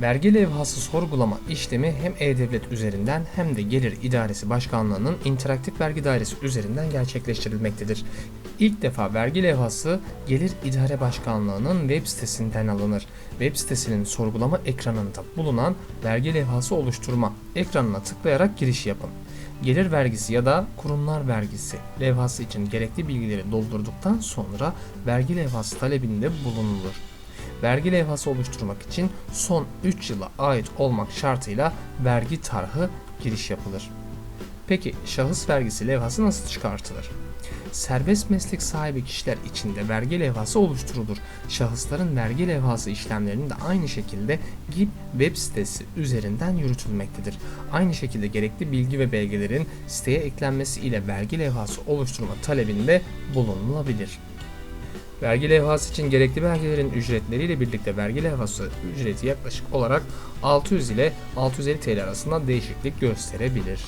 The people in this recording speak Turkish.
Vergi levhası sorgulama işlemi hem E-Devlet üzerinden hem de Gelir İdaresi Başkanlığı'nın interaktif vergi dairesi üzerinden gerçekleştirilmektedir. İlk defa vergi levhası Gelir İdare Başkanlığı'nın web sitesinden alınır. Web sitesinin sorgulama ekranında bulunan vergi levhası oluşturma ekranına tıklayarak giriş yapın. Gelir vergisi ya da kurumlar vergisi levhası için gerekli bilgileri doldurduktan sonra vergi levhası talebinde bulunulur. Vergi levhası oluşturmak için son 3 yıla ait olmak şartıyla vergi tarhı giriş yapılır. Peki şahıs vergisi levhası nasıl çıkartılır? Serbest meslek sahibi kişiler için de vergi levhası oluşturulur. Şahısların vergi levhası işlemlerinin de aynı şekilde GİP web sitesi üzerinden yürütülmektedir. Aynı şekilde gerekli bilgi ve belgelerin siteye eklenmesi ile vergi levhası oluşturma talebinde bulunulabilir. Vergi levhası için gerekli belgelerin ücretleriyle birlikte vergi levhası ücreti yaklaşık olarak 600 ile 650 TL arasında değişiklik gösterebilir.